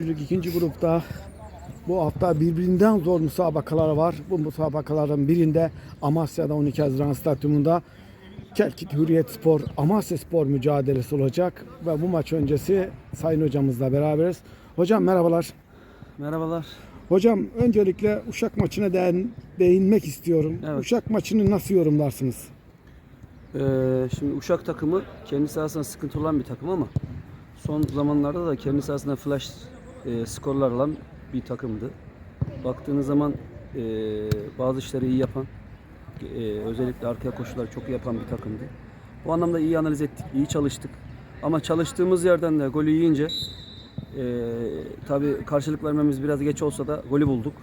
Lig ikinci grupta bu hafta birbirinden zor müsabakalar var. Bu müsabakaların birinde Amasya'da 12 Haziran Stadyumunda Kelkit Hürriyet Spor, Amasya Spor mücadelesi olacak. Ve bu maç öncesi Sayın Hocamızla beraberiz. Hocam merhabalar. Merhabalar. Hocam öncelikle Uşak maçına değin, değinmek istiyorum. Evet. Uşak maçını nasıl yorumlarsınız? Ee, şimdi Uşak takımı kendi sahasında sıkıntı olan bir takım ama son zamanlarda da kendi sahasında flash e, skorlar alan bir takımdı. Baktığınız zaman e, bazı işleri iyi yapan, e, özellikle arkaya koşuları çok iyi yapan bir takımdı. Bu anlamda iyi analiz ettik, iyi çalıştık. Ama çalıştığımız yerden de golü yiyince e, tabii karşılık vermemiz biraz geç olsa da golü bulduk.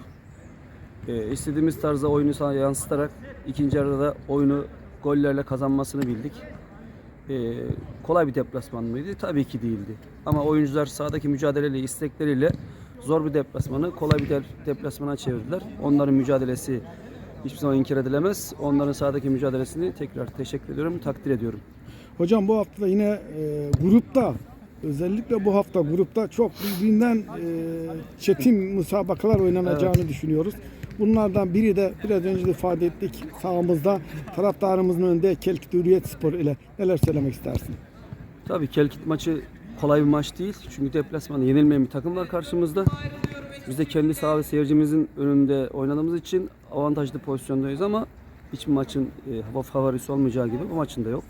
E, istediğimiz tarzda oyunu yansıtarak ikinci yarıda da oyunu gollerle kazanmasını bildik. E, kolay bir deplasman mıydı? Tabii ki değildi. Ama oyuncular sahadaki mücadeleyle, istekleriyle zor bir deplasmanı kolay bir de- deplasmana çevirdiler. Onların mücadelesi hiçbir zaman inkar edilemez. Onların sahadaki mücadelesini tekrar teşekkür ediyorum, takdir ediyorum. Hocam bu hafta yine e, grupta özellikle bu hafta grupta çok birbirinden e, çetin müsabakalar oynanacağını düşünüyoruz. Bunlardan biri de biraz önce de ifade ettik sahamızda taraftarımızın önünde Kelkit Hürriyet Spor ile neler söylemek istersin? Tabii Kelkit maçı kolay bir maç değil. Çünkü deplasmanda yenilmeyen bir takım var karşımızda. Biz de kendi saha ve seyircimizin önünde oynadığımız için avantajlı pozisyondayız ama hiçbir maçın e, hava favorisi olmayacağı gibi bu maçın da yok.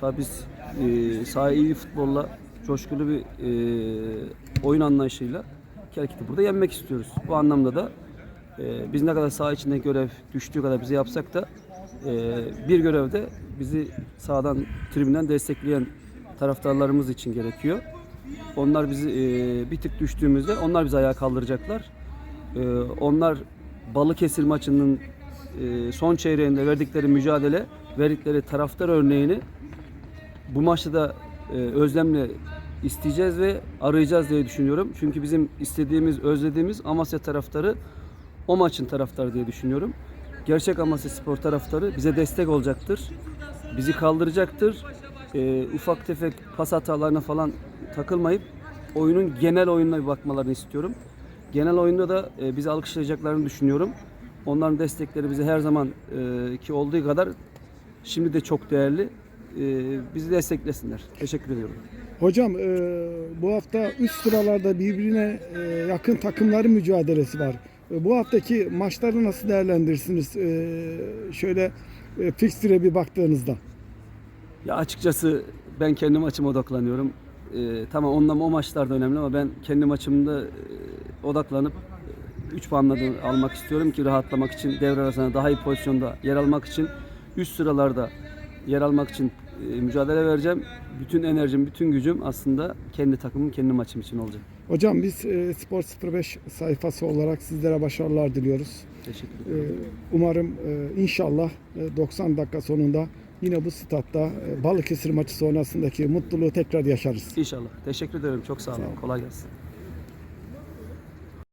Tabii biz e, sahaya iyi futbolla, coşkulu bir e, oyun anlayışıyla Kelkit'i burada yenmek istiyoruz. Bu anlamda da e, biz ne kadar saha içinde görev düştüğü kadar bize yapsak da e, bir görevde bizi sağdan tribünden destekleyen taraftarlarımız için gerekiyor. Onlar bizi e, bir tık düştüğümüzde onlar bizi ayağa kaldıracaklar. E, onlar Balıkesir maçının e, son çeyreğinde verdikleri mücadele, verdikleri taraftar örneğini bu maçta da e, özlemle isteyeceğiz ve arayacağız diye düşünüyorum. Çünkü bizim istediğimiz, özlediğimiz Amasya taraftarı o maçın taraftarı diye düşünüyorum. Gerçek Amasya Spor taraftarı bize destek olacaktır. Bizi kaldıracaktır. E, ufak tefek pas hatalarına falan takılmayıp oyunun genel oyununa bir bakmalarını istiyorum. Genel oyunda da e, bizi alkışlayacaklarını düşünüyorum. Onların destekleri bize her zaman e, ki olduğu kadar şimdi de çok değerli. E, bizi desteklesinler. Teşekkür ediyorum. Hocam e, bu hafta üst sıralarda birbirine e, yakın takımların mücadelesi var. E, bu haftaki maçları nasıl değerlendirirsiniz? E, şöyle e, bir baktığınızda. Ya açıkçası ben kendi maçıma odaklanıyorum. Ee, tamam ondan o maçlar da önemli ama ben kendi maçımda e, odaklanıp 3 puanla da almak istiyorum ki rahatlamak için devre arasında daha iyi pozisyonda yer almak için üst sıralarda yer almak için e, mücadele vereceğim. Bütün enerjim, bütün gücüm aslında kendi takımım, kendi maçım için olacak. Hocam biz e, Spor 05 sayfası olarak sizlere başarılar diliyoruz. Teşekkür E, ederim. umarım e, inşallah e, 90 dakika sonunda yine bu statta e, Balıkesir maçı sonrasındaki mutluluğu tekrar yaşarız. İnşallah. Teşekkür ederim. Çok sağ olun. Kolay gelsin.